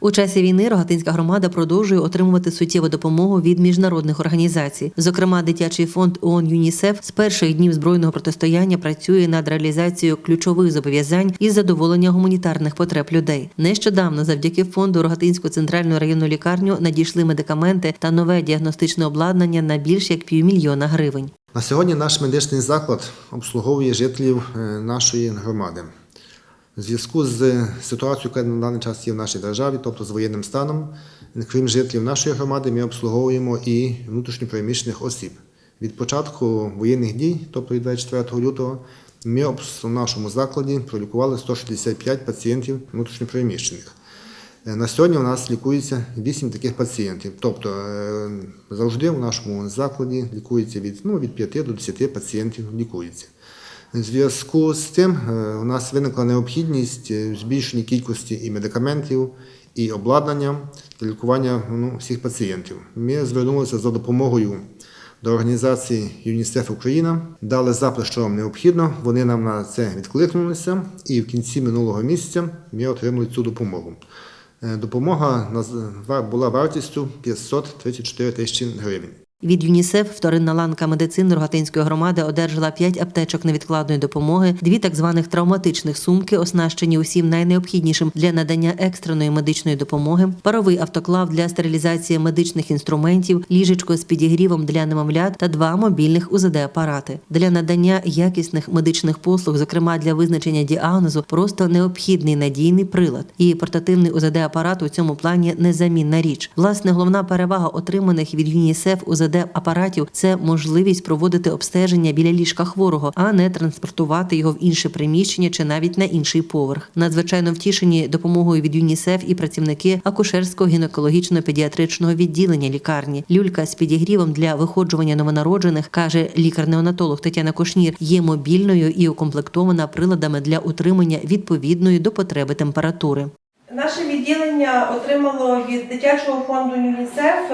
У часі війни Рогатинська громада продовжує отримувати суттєву допомогу від міжнародних організацій. Зокрема, дитячий фонд ООН ЮНІСЕФ з перших днів збройного протистояння працює над реалізацією ключових зобов'язань із задоволення гуманітарних потреб людей. Нещодавно, завдяки фонду Рогатинську центральну районну лікарню надійшли медикаменти та нове діагностичне обладнання на більш як півмільйона гривень. На сьогодні наш медичний заклад обслуговує жителів е, нашої громади. У зв'язку з ситуацією, яка на даний час є в нашій державі, тобто з воєнним станом, крім жителів нашої громади, ми обслуговуємо і внутрішньопереміщених осіб. Від початку воєнних дій, тобто від 24 лютого, ми в нашому закладі пролікували 165 пацієнтів внутрішньопереміщених. Е, На сьогодні у нас лікується 8 таких пацієнтів. Тобто е, завжди в нашому закладі лікується від, ну, від 5 до 10 пацієнтів лікується. В зв'язку з тим е, у нас виникла необхідність е, в збільшенні кількості і медикаментів, і обладнання для лікування ну, всіх пацієнтів. Ми звернулися за допомогою до організації ЮНІСЕФ Україна, дали запит, що вам необхідно. Вони нам на це відкликнулися, і в кінці минулого місяця ми отримали цю допомогу. Е, Допомога була вартістю 534 тисячі гривень. Від ЮНІСЕФ вторинна ланка медицини Рогатинської громади одержала 5 аптечок невідкладної допомоги, дві так званих травматичних сумки, оснащені усім найнеобхіднішим для надання екстреної медичної допомоги, паровий автоклав для стерилізації медичних інструментів, ліжечко з підігрівом для немовлят та два мобільних УЗД-апарати. Для надання якісних медичних послуг, зокрема для визначення діагнозу, просто необхідний надійний прилад. І портативний УЗД-апарат у цьому плані незамінна річ. Власне, головна перевага отриманих від ЮНІСЕФ УЗД апаратів це можливість проводити обстеження біля ліжка хворого, а не транспортувати його в інше приміщення чи навіть на інший поверх. Надзвичайно втішені допомогою від ЮНІСЕФ і працівники акушерського гінекологічно-педіатричного відділення лікарні. Люлька з підігрівом для виходжування новонароджених каже лікар-неонатолог Тетяна Кошнір, є мобільною і укомплектована приладами для утримання відповідної до потреби температури. Наше відділення отримало від дитячого фонду ЮНІСЕФ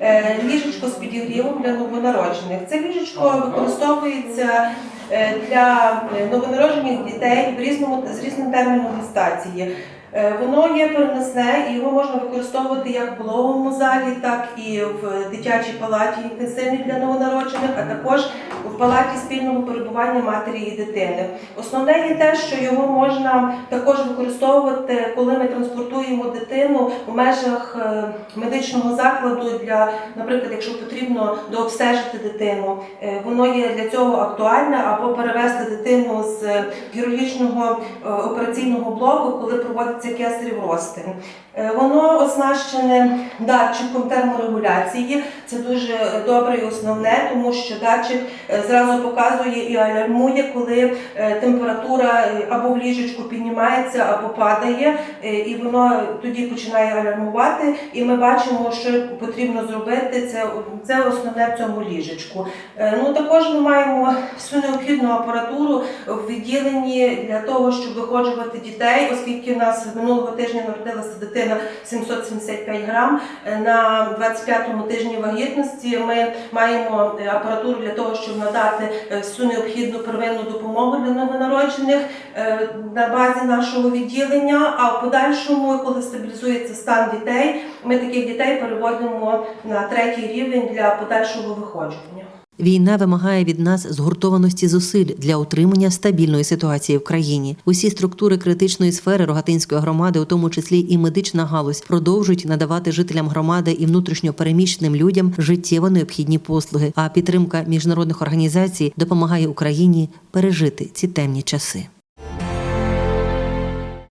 е, ліжечко з підігрівом для новонароджених. Це ліжечко використовується е, для новонароджених дітей в різному з різним терміном гестації. Е, Воно є переносне і його можна використовувати як в пологовому залі, так і в дитячій палаті інтенсивній для новонароджених, а також палаті спільного перебування матері і дитини. Основне є те, що його можна також використовувати, коли ми транспортуємо дитину у межах е, медичного закладу для, наприклад, якщо потрібно дообстежити дитину. Е, Воно є для цього актуальне або перевести дитину з хірургічного е, операційного блоку, коли проводиться кесарів розтин. Воно оснащене датчиком терморегуляції. Це дуже добре і основне, тому що датчик зразу показує і алярмує, коли е, температура е, або в ліжечку піднімається, або падає, е, і воно тоді починає алярмувати. І ми бачимо, що потрібно зробити. Це, це основне в цьому ліжечку. Ну також ми маємо всю необхідну апаратуру в відділенні для того, щоб виходжувати дітей, оскільки в нас минулого тижня народилася дитина 775 грам. На 25-му тижні вагітності ми маємо апаратуру для того, щоб надати е, всю необхідну первинну допомогу для новонароджених е, на базі нашого відділення. А в подальшому, коли стабілізується стан дітей, ми таких дітей переводимо на третій рівень для подальшого виходження. Війна вимагає від нас згуртованості зусиль для утримання стабільної ситуації в країні. Усі структури критичної сфери Рогатинської громади, у тому числі і медична галузь, продовжують надавати жителям громади і внутрішньо переміщеним людям життєво необхідні послуги. А підтримка міжнародних організацій допомагає Україні пережити ці темні часи.